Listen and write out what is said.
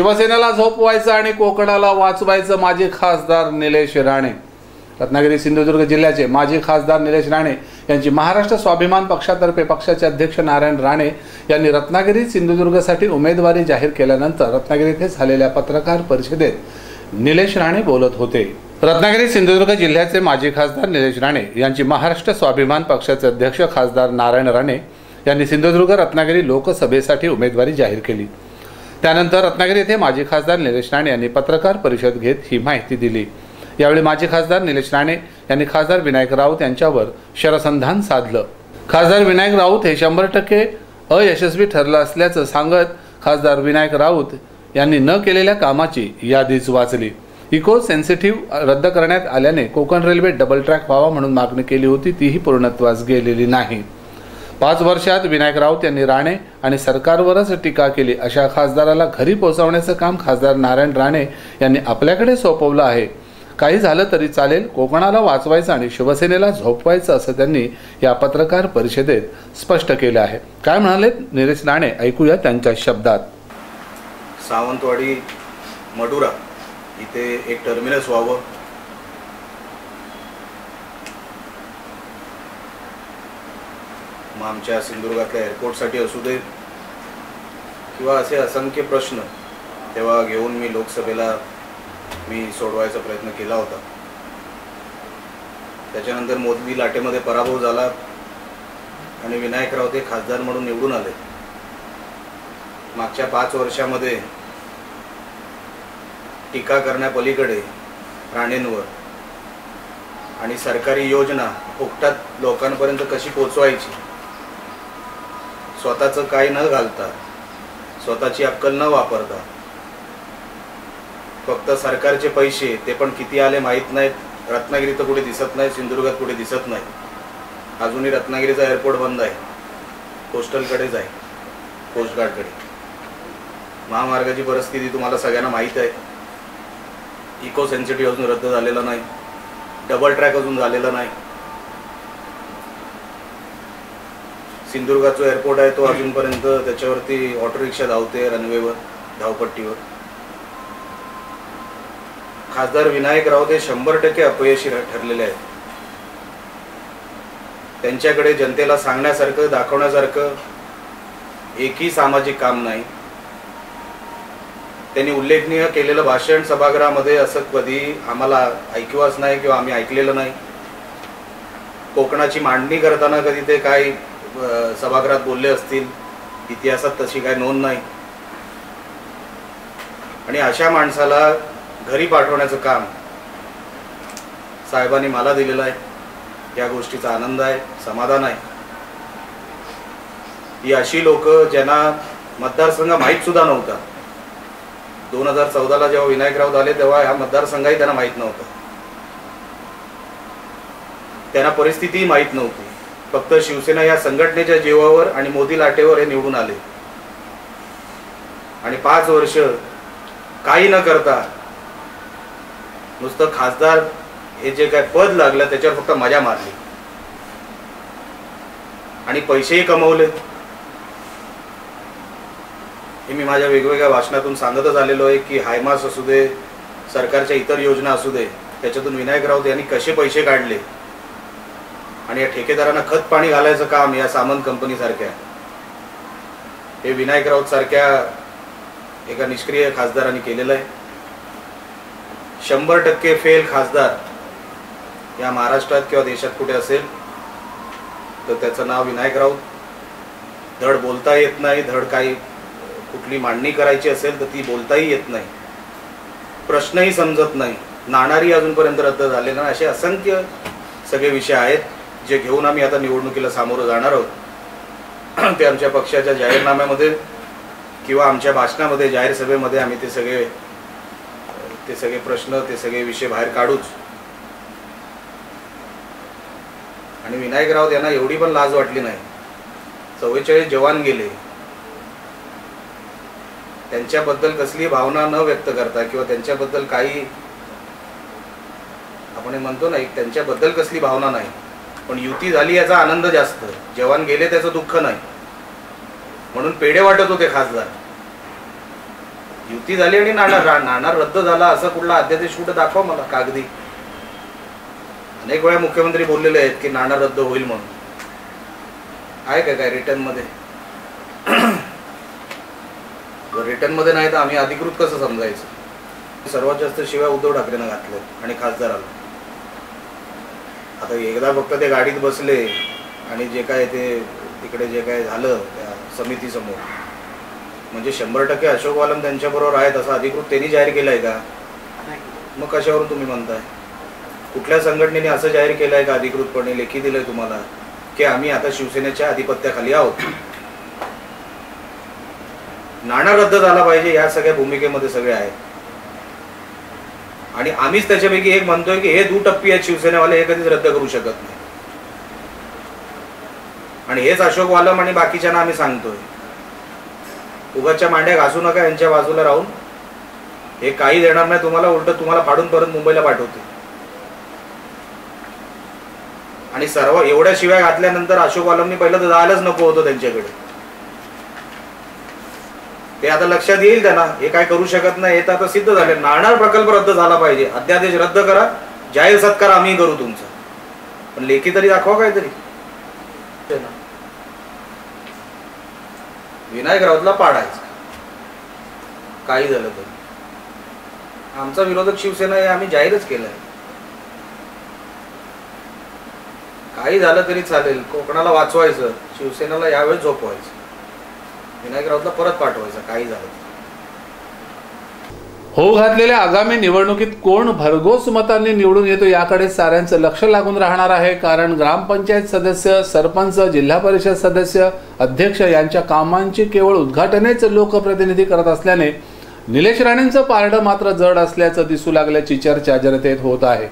शिवसेनेला झोपवायचं आणि कोकणाला वाचवायचं माजी खासदार निलेश राणे. रत्नागिरी सिंधुदुर्ग जिल्ह्याचे माजी खासदार निलेश राणे यांची महाराष्ट्र स्वाभिमान पक्षातर्फे पक्षाचे अध्यक्ष नारायण राणे यांनी रत्नागिरी सिंधुदुर्गसाठी उमेदवारी जाहीर केल्यानंतर रत्नागिरी येथे झालेल्या पत्रकार परिषदेत निलेश राणे बोलत होते. रत्नागिरी सिंधुदुर्ग जिल्ह्याचे माजी खासदार निलेश राणे यांची महाराष्ट्र स्वाभिमान पक्षाचे अध्यक्ष खासदार नारायण राणे यांनी सिंधुदुर्ग रत्नागिरी लोकसभेसाठी उमेदवारी जाहीर केली. त्यानंतर रत्नागिरी येथे माजी खासदार निलेश राणे यांनी पत्रकार परिषद घेत ही माहिती दिली. यावेळी माजी खासदार निलेश राणे यांनी खासदार विनायक राऊत यांच्यावर शरसंधान साधलं. खासदार विनायक राऊत हे शंभर टक्के अयशस्वी ठरलं असल्याचं सांगत खासदार विनायक राऊत यांनी न केलेल्या कामाची यादीच वाचली. इको सेन्सिटिव्ह रद्द करण्यात आल्याने कोकण रेल्वे डबल ट्रॅक व्हावा म्हणून मागणी केली होती तीही पूर्णत्वास गेलेली नाही. पाच वर्षात विनायक राऊत यांनी राणे आणि सरकारवरच टीका केली अशा खासदाराला घरी पोहोचवण्याचं काम खासदार नारायण राणे यांनी आपल्याकडे सोपवलं आहे. काही झालं तरी चालेल कोकणाला वाचवायचं आणि शिवसेनेला झोपवायचं असं त्यांनी या पत्रकार परिषदेत स्पष्ट केलं आहे. काय म्हणाले निलेश राणे ऐकूया त्यांच्या शब्दात. सावंतवाडी मडुरा इथे एक टर्मिनस व्हावं. मग आमच्या सिंधुदुर्गातल्या एअरपोर्टसाठी असू दे किंवा असे असंख्य प्रश्न तेव्हा घेऊन मी लोकसभेला मी सोडवायचा प्रयत्न केला होता. त्याच्यानंतर मोदी लाटेमध्ये पराभव झाला आणि विनायक रावते खासदार म्हणून निवडून आले. मागच्या पाच वर्षामध्ये टीका करण्यापलीकडे राणेंवर आणि सरकारी योजना फुकटात लोकांपर्यंत कशी पोचवायची स्वतःचं काय न घालता स्वतःची अक्कल न वापरता. फक्त सरकारचे पैसे ते पण किती आले माहीत नाहीत. रत्नागिरी तर कुठे दिसत नाही सिंधुदुर्गात कुठे दिसत नाही. अजूनही रत्नागिरीचा एअरपोर्ट बंद आहे. कोस्टलकडेच आहे. कोस्टगार्डकडे महामार्गाची परिस्थिती तुम्हाला सगळ्यांना माहीत आहे. इको सेन्सिटिव्ह अजून रद्द झालेला नाही. डबल ट्रॅक अजून झालेला नाही. सिंधुदुर्गाचा एअरपोर्ट आहे तो अजूनपर्यंत त्याच्यावरती ऑटो रिक्षा धावते रनवेवर धावपट्टीवर. खासदार विनायक राऊत हे शंभर टक्के अपयशी ठरलेले आहेत. त्यांच्याकडे जनतेला सांगण्यासारखं दाखवण्यासारखं एकही सामाजिक काम नाही. त्यांनी उल्लेखनीय केलेलं भाषण सभागृहामध्ये असं कधी आम्हाला ऐकवाच नाही किंवा आम्ही ऐकलेलं नाही. कोकणाची मांडणी करताना कधी ते काय सभागृहात बोलले असतील इतिहासात तशी काय नोंद नाही. आणि अशा माणसाला घरी पाठवण्याचं काम साहेबांनी मला दिलेलं आहे. या गोष्टीचा आनंद आहे समाधान आहे. ही अशी लोक ज्यांना मतदारसंघ माहीत सुद्धा नव्हता. दोन हजार चौदाला जेव्हा विनायक राऊत आले तेव्हा हा मतदारसंघही त्यांना माहीत नव्हता. त्यांना परिस्थितीही माहीत नव्हती. फक्त शिवसेना या संघटनेच्या जीवावर आणि मोदी लाटेवर हे निवडून आले. आणि पाच वर्ष काही न करता नुसतं खासदार हे जे काय पद लागलं त्याच्यावर फक्त मजा मारली. आणि पैसेही कमवले. हे मी माझ्या वेगवेगळ्या भाषणातून सांगतच आलेलो आहे की हायमास असू दे सरकारच्या इतर योजना असू दे त्याच्यातून विनायक राऊत यांनी कसे पैसे काढले? आणि या ठेकेदारांना खत पाणी घालायचं काम या सामंत कंपनीसारख्या हे विनायक राऊत सारख्या एका निष्क्रिय खासदारांनी केलेलं आहे. शंभर टक्के फेल खासदार या महाराष्ट्रात किंवा देशात कुठे असेल तर त्याचं नाव विनायक राऊत. धड बोलता येत नाही धड काही कुठली मांडणी करायची असेल तर ती बोलताही येत नाही. प्रश्नही समजत नाही. नाणारी अजूनपर्यंत रद्द झाले नाही. असे असंख्य सगळे विषय आहेत. जे घेऊन आम्ही आता निवडणुकीला सामोरं जाणार आहोत ते आमच्या पक्षाच्या जाहीरनाम्यामध्ये किंवा आमच्या भाषणामध्ये जाहीर सभेमध्ये आम्ही ते सगळे ते सगळे प्रश्न ते सगळे विषय बाहेर काढूच. आणि विनायक राऊत यांना एवढी पण लाज वाटली नाही. चव्वेचाळीस जवान गेले. त्यांच्याबद्दल कसली भावना न व्यक्त करता किंवा त्यांच्याबद्दल काही आपण म्हणतो ना एक त्यांच्याबद्दल कसली भावना नाही. पण युती झाली याचा आनंद जास्त. जवान गेले त्याचं दुःख नाही. म्हणून पेढे वाटत होते खासदार. युती झाली आणि नाणार नाणार रद्द झाला असा कुठला अध्यादेश कुठं दाखवा मला कागदी. अनेक वेळा मुख्यमंत्री बोललेले आहेत की नाणार रद्द होईल म्हणून. आहे का काय रिटर्नमध्ये रिटर्नमध्ये नाही तर आम्ही अधिकृत कसं समजायचं? सर्वात जास्त शिवाय उद्धव ठाकरेनं घातलं आणि खासदाराला. आता एकदा फक्त ते गाडीत बसले आणि जे काय ते तिकडे जे काय झालं त्या समितीसमोर म्हणजे शंभर टक्के अशोक वालम त्यांच्याबरोबर आहेत असं अधिकृत त्यांनी जाहीर केलं आहे का मग कशावरून तुम्ही म्हणताय? कुठल्या संघटनेने असं जाहीर केलं आहे का अधिकृतपणे? लेखी दिलंय तुम्हाला की आम्ही आता शिवसेनेच्या अधिपत्याखाली आहोत? नाणं रद्द झाला पाहिजे या सगळ्या भूमिकेमध्ये सगळे आहेत. आणि आम्हीच त्याच्यापैकी एक म्हणतोय की हे दुटप्पी आहेत शिवसेनेवाले हे कधीच रद्द करू शकत नाही. आणि हेच अशोक वालम आणि बाकीच्यांना आम्ही सांगतोय. उगाच्या मांड्या घासू नका यांच्या बाजूला राहून. हे काही देणार नाही तुम्हाला उलट तुम्हाला फाडून परत मुंबईला पाठवते. आणि सर्व एवढ्या शिव्या घातल्यानंतर अशोक वालमनी पहिलं तर जायलाच नको होतं त्यांच्याकडे. ते आता लक्षात येईल त्यांना. हे काय करू शकत नाही हे तर आता सिद्ध झाले. नाणार प्रकल्प रद्द झाला पाहिजे. अध्यादेश रद्द करा. जाहीर सत्कार आम्ही करू तुमचा. पण लेखी तरी दाखवा काहीतरी. विनायक राऊतला पाडायचं. काही झालं तरी. आमचा विरोधक शिवसेना हे आम्ही जाहीरच केलाय काही झालं तरी चालेल. कोकणाला वाचवायचं. शिवसेनेला यावेळेस झोपवायचं. विनायक राऊतला परत पाठवायचा काही झालं होऊ घातलेल्या आगामी निवडणुकीत कोण भरघोस मतांनी निवडून येतो याकडे साऱ्यांचं लक्ष लागून राहणार आहे कारण ग्रामपंचायत सदस्य सरपंच जिल्हा परिषद सदस्य अध्यक्ष यांच्या कामांची केवळ उद्घाटनेच लोकप्रतिनिधी करत असल्याने निलेश राणेंचं पारडं मात्र जड असल्याचं दिसू लागल्याची चर्चा जनतेत होत आहे.